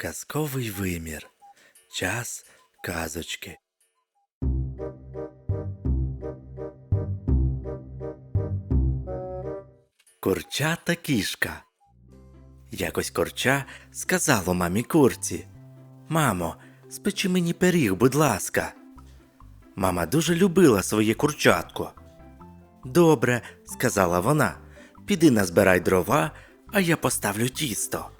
Казковий вимір. Час казочки. Курча та кішка. Якось корча сказало мамі курці. Мамо, спечи мені пиріг, будь ласка. Мама дуже любила своє курчатко. Добре, сказала вона, піди назбирай дрова, а я поставлю тісто.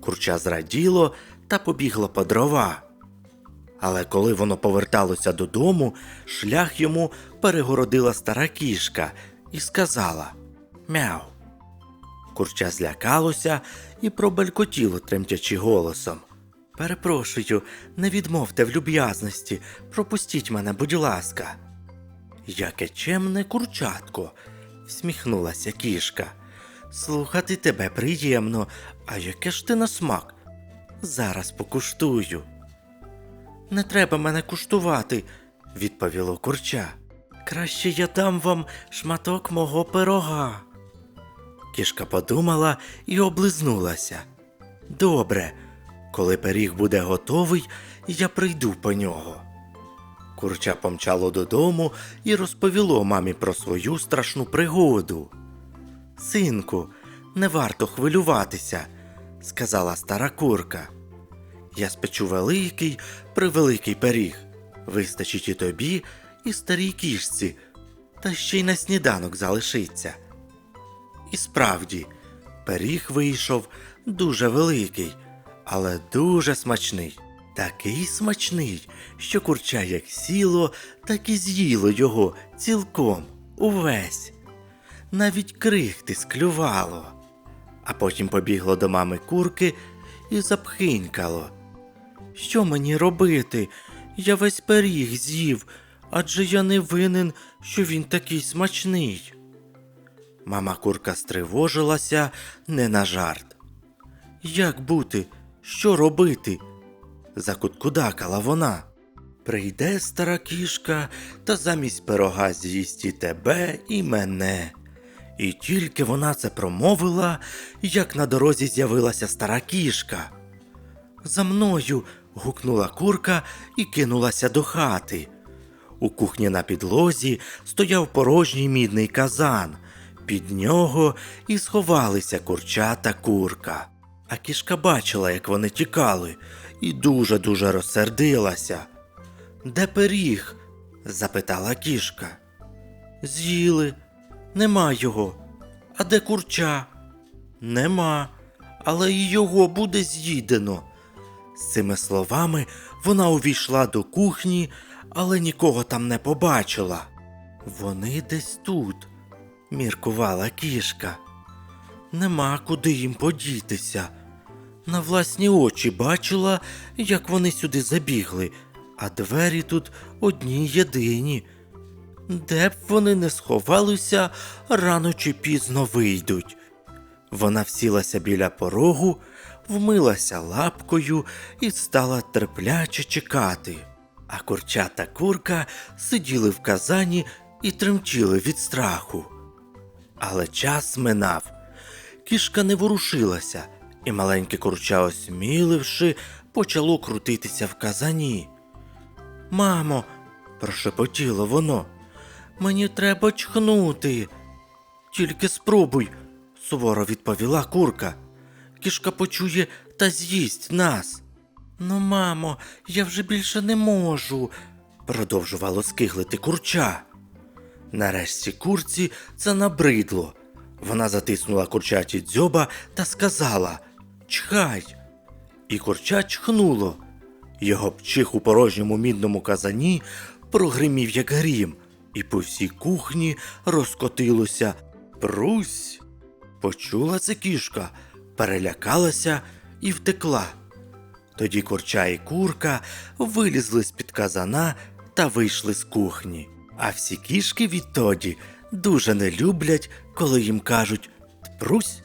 Курча зраділо та побігло по дрова. Але коли воно поверталося додому, шлях йому перегородила стара кішка і сказала Мяу. Курча злякалося і пробелькотіло тремтячи голосом. Перепрошую, не відмовте в люб'язності, пропустіть мене, будь ласка. Яке чемне курчатко, всміхнулася кішка. Слухати тебе приємно, а яке ж ти на смак? Зараз покуштую. Не треба мене куштувати, відповіло курча. Краще я дам вам шматок мого пирога. Кішка подумала і облизнулася. Добре, коли пиріг буде готовий, я прийду по нього. Курча помчало додому і розповіло мамі про свою страшну пригоду. Синку, не варто хвилюватися, сказала стара курка. Я спечу великий, превеликий пиріг. Вистачить і тобі, і старій кішці, та ще й на сніданок залишиться. І справді, пиріг вийшов дуже великий, але дуже смачний. Такий смачний, що курча як сіло, так і з'їло його цілком, увесь. Навіть крихти склювало. А потім побігло до мами курки і запхинькало. Що мені робити? Я весь пиріг з'їв, адже я не винен, що він такий смачний. Мама курка стривожилася не на жарт. Як бути? Що робити? закуткудакала вона. Прийде стара кішка та замість пирога з'їсть і тебе, і мене. І тільки вона це промовила, як на дорозі з'явилася стара кішка. За мною. гукнула курка і кинулася до хати. У кухні на підлозі стояв порожній мідний казан. Під нього і сховалися курча та курка. А кішка бачила, як вони тікали, і дуже-дуже розсердилася. Де пиріг? запитала кішка. З'їли, нема його. А де курча? Нема, але і його буде з'їдено. З цими словами вона увійшла до кухні, але нікого там не побачила. Вони десь тут, міркувала кішка. Нема куди їм подітися. На власні очі бачила, як вони сюди забігли, а двері тут одні єдині. Де б вони не сховалися, рано чи пізно вийдуть. Вона всілася біля порогу, вмилася лапкою і стала терпляче чекати. А курча та курка сиділи в казані і тремтіли від страху. Але час минав. Кішка не ворушилася, і маленьке курча, осміливши, почало крутитися в казані. Мамо, прошепотіло воно, мені треба чхнути. Тільки спробуй, суворо відповіла курка. Кішка почує та з'їсть нас. Ну, мамо, я вже більше не можу, продовжувало скиглити курча. Нарешті курці це набридло. Вона затиснула курчаті дзьоба та сказала Чхай. І курча чхнуло. Його пчих у порожньому мідному казані прогримів, як грім, і по всій кухні розкотилося Прусь. Почула це кішка, перелякалася і втекла. Тоді курча і курка вилізли з-під казана та вийшли з кухні. А всі кішки відтоді дуже не люблять, коли їм кажуть Тпрусь